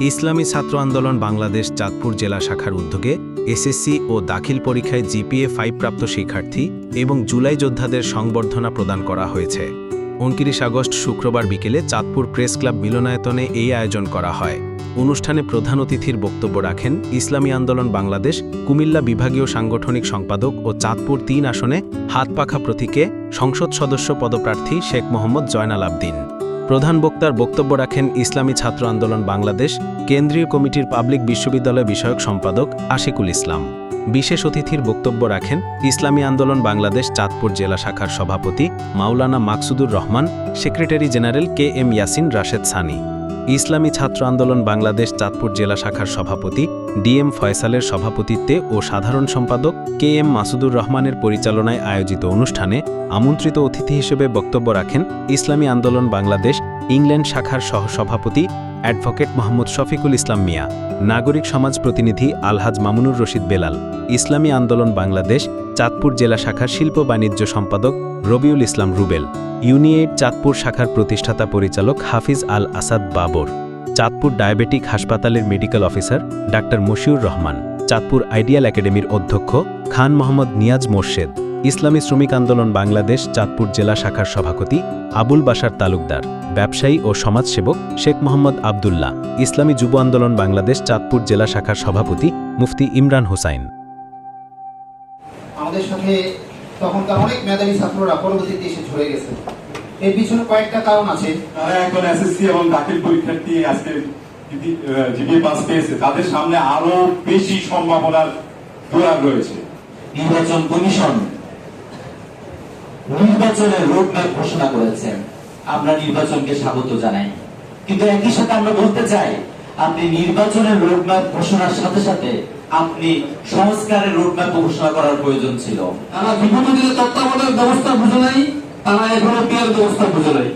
ইসলামী ছাত্র আন্দোলন বাংলাদেশ চাঁদপুর জেলা শাখার উদ্যোগে এসএসসি ও দাখিল পরীক্ষায় জিপিএ ফাইভ প্রাপ্ত শিক্ষার্থী এবং জুলাই যোদ্ধাদের সংবর্ধনা প্রদান করা হয়েছে। উনত্রিশ আগস্ট শুক্রবার বিকেলে চাঁদপুর প্রেস ক্লাব মিলনায়তনে এই আয়োজন করা হয়। অনুষ্ঠানে প্রধান অতিথির বক্তব্য রাখেন ইসলামী আন্দোলন বাংলাদেশ, কুমিল্লা বিভাগীয় সাংগঠনিক সম্পাদক ও চাঁদপুর তিন আসনে হাতপাখা প্রতীকে সংসদ সদস্য পদপ্রার্থী শেখ মোহাম্মদ জয়নাল আবদিন। প্রধান বক্তার বক্তব্য রাখেন ইসলামী ছাত্র আন্দোলন বাংলাদেশ, কেন্দ্রীয় কমিটির পাবলিক বিশ্ববিদ্যালয় বিষয়ক সম্পাদক আশিকুল ইসলাম। বিশেষ অতিথির বক্তব্য রাখেন ইসলামী আন্দোলন বাংলাদেশ চাঁদপুর জেলা শাখার সভাপতি Maulana Maksudur Rahman, secretary general K M Yasin Rashed Sani. Islami Chhatra Andolon Bangladesh Chandpur জেলা শাখার সভাপতি, ডিএম ফয়সালের সভাপতিত্বে ও সাধারণ সম্পাদক কে এম মাসুদুর রহমানের পরিচালনায় আয়োজিত অনুষ্ঠানে আমন্ত্রিত অতিথি হিসেবে বক্তব্য রাখেন ইসলামী আন্দোলন বাংলাদেশ ইংল্যান্ড শাখার সহসভাপতি অ্যাডভোকেট মোহাম্মদ শফিকুল ইসলাম মিয়া, নাগরিক সমাজ প্রতিনিধি আলহাজ মামুনুর রশিদ বেলাল, ইসলামী আন্দোলন বাংলাদেশ চাঁদপুর জেলা শাখার শিল্প বাণিজ্য সম্পাদক রবিউল ইসলাম রুবেল ইউনিয়েট চাঁদপুর শাখার প্রতিষ্ঠাতা পরিচালক হাফিজ আল আসাদ বাবর, চাঁদপুর ডায়াবেটিক হাসপাতালের medical officer doctor Mashiur Rahman, Chandpur ideal একাডেমির অধ্যক্ষ খান মোহাম্মদ নিয়াজ মোর্শেদ, ইসলামী শ্রমিক আন্দোলন বাংলাদেশ চাঁদপুর জেলা শাখার সভাপতি আবুল বাশার তালুকদার, ব্যবসায়ী ও সমাজসেবক শেখ মোহাম্মদ আবদুল্লাহ, ইসলামী যুব আন্দোলন বাংলাদেশ চাঁদপুর জেলা শাখার সভাপতি মুফতি ইমরান হোসাইন। আমাদের সাথে তখনকার অনেক মেধাবী ছাত্ররা পরবর্তীতে এসে ঝরে গেছে। এর পিছনে কয়েকটা কারণ আছে। তারা এখন এসএসসি এবং দাখিল পরীক্ষার্থী আজকে জিপিএ পাস পেয়েছে। তাদের সামনে আরও বেশি সম্ভাবনার দুয়ার রয়েছে। নির্বাচন কমিশন নির্বাচনের রোডম্যাপ ঘোষণা করেছেন আমরা নির্বাচনকে স্বাগত জানাই। কিন্তু একই সাথে আমরা বলতে চাই আপনি নির্বাচনের রোডম্যাপ ঘোষণার সাথে সাথে আপনি সংস্কারের রোডম্যাপ ঘোষণা করার প্রয়োজন ছিল। তারা দিলে তত্ত্বাবধায়ক ব্যবস্থা বুঝে নাই তারা এখনও পিয়ার ব্যবস্থা বুঝে নাই।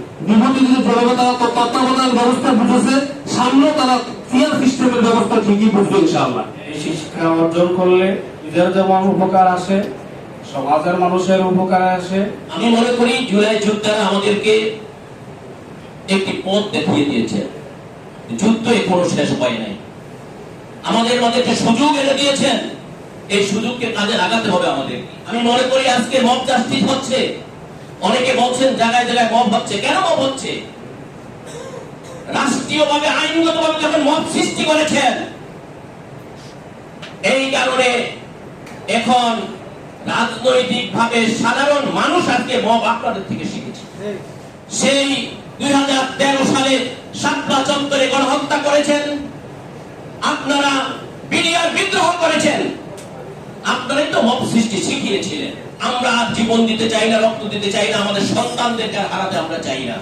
তারা তত্ত্বাবধায়ক ব্যবস্থা বুঝেছে সামনে তারা পিয়ার সিস্টেমের ব্যবস্থা ঠিকই বুঝবে ইনশাআল্লাহ। এই শিক্ষা অর্জন করলে নিজের যেমন উপকার আসে সমাজের মানুষের উপকার আসে। আমি মনে করি জুলাই যোদ্ধারা আমাদেরকে একটি পথ দেখিয়ে দিয়েছে। যুদ্ধ কোনো শেষ হয় নাই। আমাদের মধ্যে একটা সুযোগ এনে দিয়েছেন, এই সুযোগকে কাজে লাগাতে হবে আমাদের। আমি মনে করি আজকে মব জাস্টিস হচ্ছে। অনেকে বলছেন জায়গায় জায়গায় মব হচ্ছে। কেন মব হচ্ছে? রাষ্ট্রীয়ভাবে, আইনগতভাবে যখন মব সৃষ্টি করেছেন, এই কারণে এখন রাজনৈতিক ভাবে সাধারণ মানুষ আজকে মব আপনাদের থেকে শিখেছে। সেই দুই সালে গণহত্যা করেছেন। আপনারা বিডিআর বিদ্রোহ করেছেন। আপনারাই তো মত সৃষ্টি শিখিয়েছিলেন। আমরা জীবন দিতে চাই না, রক্ত দিতে চাই না, আমাদের সন্তানদেরকে হারাতে আমরা চাই না।